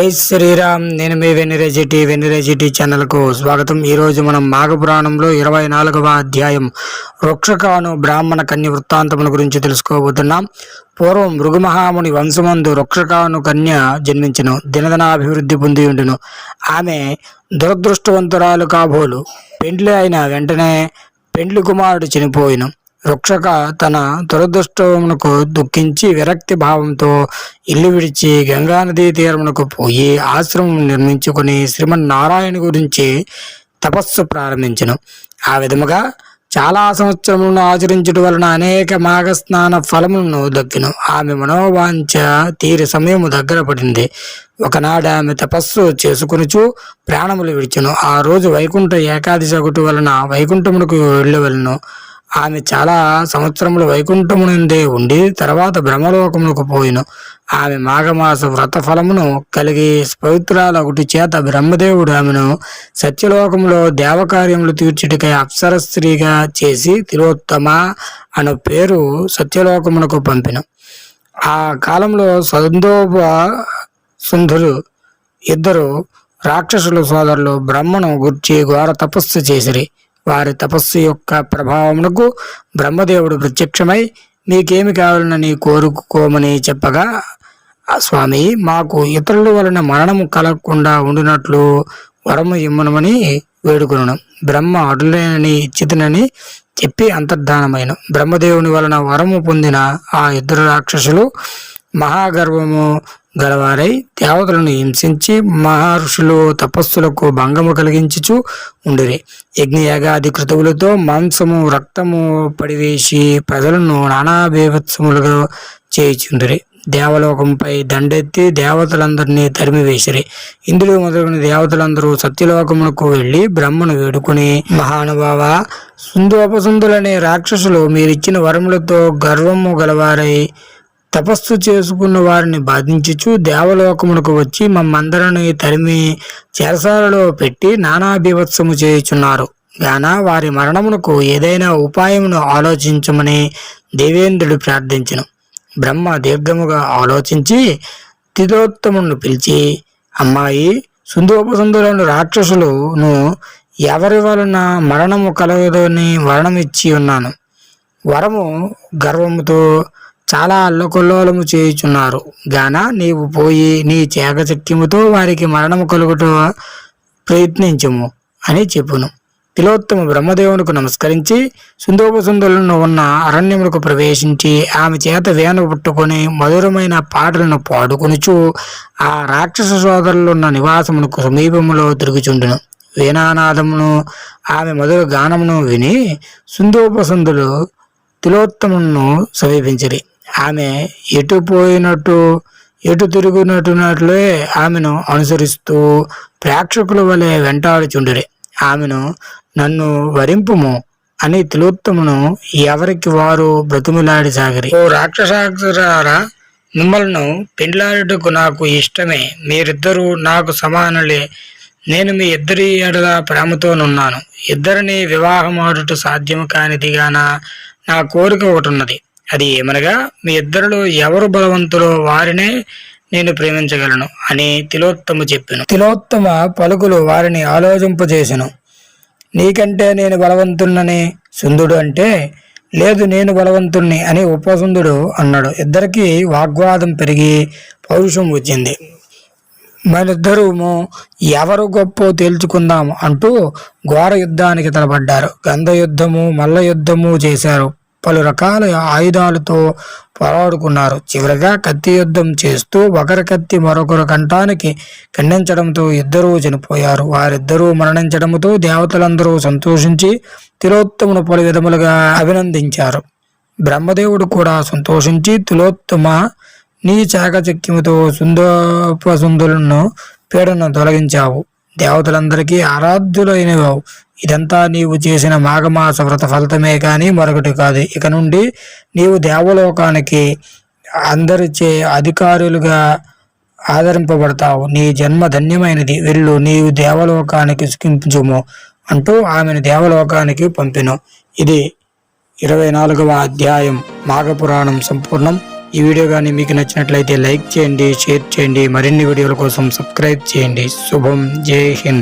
జై శ్రీరామ్. నేను మీ వెనిరేజిటి వెనిరేజిటి ఛానల్కు స్వాగతం. ఈరోజు మనం మాఘపురాణంలో ఇరవై నాలుగవ అధ్యాయం. వృక్షకాను బ్రాహ్మణ కన్య వృత్తాంతముల గురించి తెలుసుకోబోతున్నాం. పూర్వం మృగమహాముని వంశమందు వృక్షకాను కన్య జన్మించను. దినదనాభివృద్ధి పొంది ఉండును. ఆమె దురదృష్టవంతురాలు కాబోలు. పెండ్లి అయిన వెంటనే పెండ్లి కుమారుడు చనిపోయిను. వృక్షక తన దురదృష్టమునకు దుఃఖించి విరక్తి భావంతో ఇల్లు విడిచి గంగానదీ తీరమునకు పోయి ఆశ్రమం నిర్మించుకుని శ్రీమన్నారాయణ గురించి తపస్సు ప్రారంభించను. ఆ విధముగా చాలా సంవత్సరములను ఆచరించడం వలన అనేక మాఘస్నాన ఫలములను దక్కిను. ఆమె మనోవాంఛ తీరి సమయము దగ్గర పడింది. ఒకనాడు ఆమె తపస్సు చేసుకునుచు ప్రాణములు విడిచెను. ఆ రోజు వైకుంఠ ఏకాదశి ఒకటి వలన వైకుంఠమునకు వెళ్ళవలను. ఆమె చాలా సంవత్సరములు వైకుంఠమునందే ఉండి తర్వాత బ్రహ్మలోకములకు పోయిను. ఆమె మాఘమాస వ్రత ఫలమును కలిగి పవిత్రాలొకటి చేత బ్రహ్మదేవుడు ఆమెను సత్యలోకములో దేవకార్యములు తీర్చుటికై అప్సర స్త్రీగా చేసి తిలోత్తమ అను పేరు సత్యలోకమునకు పంపిన. ఆ కాలంలో సందోప సుంధులు ఇద్దరు రాక్షసుల సోదరులు బ్రహ్మను గుర్చి ఘోర తపస్సు చేసిరి. వారి తపస్సు యొక్క ప్రభావమునకు బ్రహ్మదేవుడు ప్రత్యక్షమై మీకేమి కావాలని కోరుకోమని చెప్పగా "ఆ స్వామి మాకు ఇతరుల వలన మరణము కలగకుండా ఉండినట్లు వరము ఇమ్మనమని వేడుకును బ్రహ్మ అటులేనని ఇచ్చితనని చెప్పి అంతర్ధానమైన. బ్రహ్మదేవుని వలన వరము పొందిన ఆ ఇద్దరు రాక్షసులు మహాగర్వము గలవారై దేవతలను హింసించి మహర్షులు తపస్సులకు భంగము కలిగించుచు ఉండిరి. యజ్ఞయాగాది కృతువులతో మాంసము రక్తము పడివేసి ప్రజలను నానా బీభత్సములుగా దేవలోకంపై దండెత్తి దేవతలందరినీ తరిమివేసిరి. ఇందులో మొదలైన దేవతలందరూ సత్యలోకమునకు వెళ్ళి బ్రహ్మను వేడుకుని మహానుభావ సుందోపసుందులనే రాక్షసులు మీరిచ్చిన వరములతో గర్వము గలవారై తపస్సు చేసుకున్న వారిని బాధించుచు దేవలోకమునకు వచ్చి మమ్మందరిని తరిమి చెరసాలలో పెట్టి నానా బీభత్సము చేయుచున్నారు. గాన వారి మరణమునకు ఏదైనా ఉపాయమును ఆలోచించమని దేవేంద్రుడు ప్రార్థించను. బ్రహ్మ దీర్ఘముగా ఆలోచించి తిలోత్తమును పిలిచి అమ్మాయి సుందోపసుందులను రాక్షసులను ఎవరి వలన మరణము కలగదని వరణమిచ్చి ఉన్నాను? వరము గర్వముతో చాలా అల్లకొల్లోలము చేయుచున్నారు. గాన నీవు పోయి నీ చేకచక్యముతో వారికి మరణము కలుగుట ప్రయత్నించము అని చెప్పును. తిలోత్తమ బ్రహ్మదేవునికి నమస్కరించి సుందోపసుందులను ఉన్న అరణ్యములకు ప్రవేశించి ఆమె చేత వేణు పుట్టుకొని మధురమైన పాటలను పాడుకొనుచు ఆ రాక్షస సోదరులున్న నివాసమునకు సమీపములో తిరుగుచుండును. వీణానాదమును ఆమె మధుర గానమును విని సుందోపసుందులు తిలోత్తమును సమీపించరి. ఆమె ఎటు పోయినట్టు ఎటు తిరుగునట్టునట్లే ఆమెను అనుసరిస్తూ ప్రేక్షకుల వలె వెంటాడుచుండిరి ఆమెను నన్ను వరింపుము అని తిలోత్తమును ఎవరికి వారు బ్రతుములాడి సాగిరి. ఓ రాక్షసాక్షరారా మిమ్మల్ని పెండ్లాడుటకు నాకు ఇష్టమే. మీరిద్దరూ నాకు సమానులే. నేను మీ ఇద్దరి ఎడల ప్రేమతోనున్నాను. ఇద్దరిని వివాహమాడుట సాధ్యము కానిదిగాన? నా కోరిక ఒకటి ఉన్నది అది ఏమనగా మీ ఇద్దరిలో ఎవరు బలవంతులో వారినే నేను ప్రేమించగలను అని తిలోత్తమ చెప్పాను. తిలోత్తమ పలుకులు వారిని ఆలోచింపజేసెను. నీకంటే నేను బలవంతున్నని సుందుడు అంటే లేదు నేను బలవంతుణ్ణి అని ఉపసుందుడు అన్నాడు. ఇద్దరికి వాగ్వాదం పెరిగి పౌరుషం వచ్చింది. మనిద్దరము ఎవరు గొప్ప తేల్చుకుందాం అంటూ ఘోర యుద్ధానికి తలపడ్డారు. గంధ యుద్ధము మల్ల యుద్ధము చేశారు. పలు రకాల ఆయుధాలతో పోరాడుకున్నారు. చివరిగా కత్తి యుద్ధం చేస్తూ ఒకరి కత్తి మరొకరు కంఠానికి ఖండించడంతో ఇద్దరూ చనిపోయారు. వారిద్దరూ మరణించడంతో దేవతలందరూ సంతోషించి తిలోత్తమును పలు విధములుగా అభినందించారు. బ్రహ్మదేవుడు కూడా సంతోషించి తిలోత్తమ నీ చాకచక్యముతో సుందోపసుందులను పీడను తొలగించావు. దేవతలందరికీ ఆరాధ్యులైనవావు. ఇదంతా నీవు చేసిన మాఘమాస వ్రత ఫలితమే కానీ మరొకటి కాదు. ఇక నుండి నీవు దేవలోకానికి అందరిచే అధికారులుగా ఆదరింపబడతావు. నీ జన్మ ధన్యమైనది. వెళ్ళు నీవు దేవలోకానికి సుఖించుము అంటూ ఆమెను దేవలోకానికి పంపెను. ఇది ఇరవై నాలుగవ అధ్యాయం. మాఘపురాణం సంపూర్ణం. ఈ వీడియో కానీ మీకు నచ్చినట్లయితే లైక్ చేయండి షేర్ చేయండి. మరిన్ని వీడియోల కోసం సబ్స్క్రైబ్ చేయండి. శుభం. జై హింద్.